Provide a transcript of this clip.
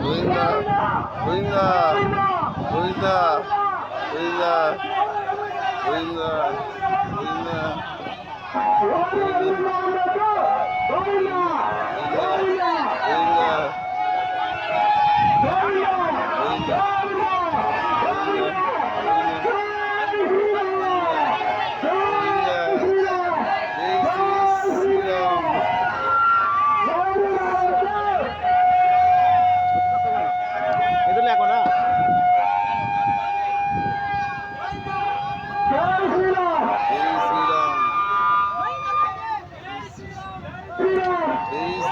Rohingya Rohingya Rohingya Rohingya Rohingya Yeah.